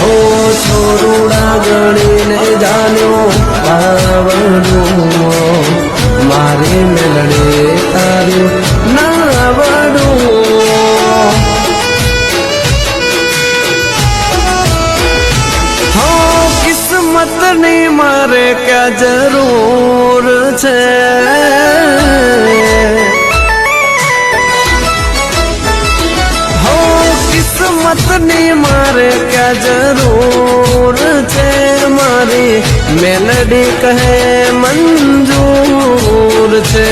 હો છોરુડા ગણીને જાણ્યો આવડું મારી મેલડી તારું નાવડું. કિસ્મતની મારે ક્યાં જરૂર છે? કિસ્મતની મારે ક્યાં જરૂર છે મારી મેલડી કહે મંજૂર છે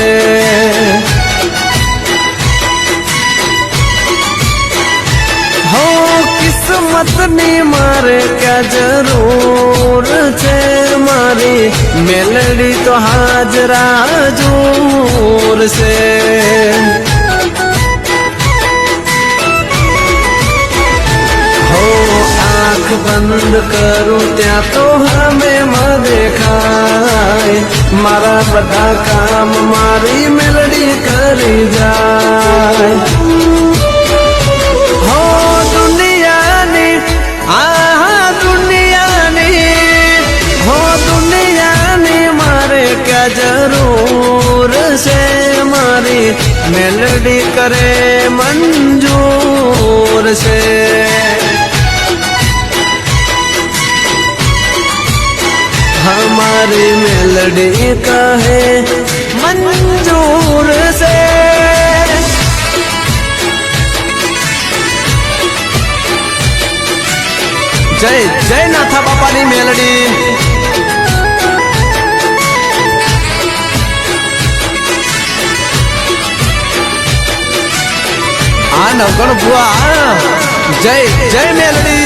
હો કિસ્મતની મારે ક્યાં જરૂર છે મારી મેલડી તો હાજરા જૂર છે आँख बंद करूँ, त्या तो हमें माँ देखाय मारा बधा काम, मारी मेलडी करी जाय हो दुनिया ने, आहा, दुनिया ने। हो दुनिया ने, मारे क्या ज़रूर से मारी। मेलडी करे मंजू हमारी मेलडी कहे मंजूर से જય જય નાથા બાપાની મેલડી આ નવગણ બુઆ જય જય મેલડી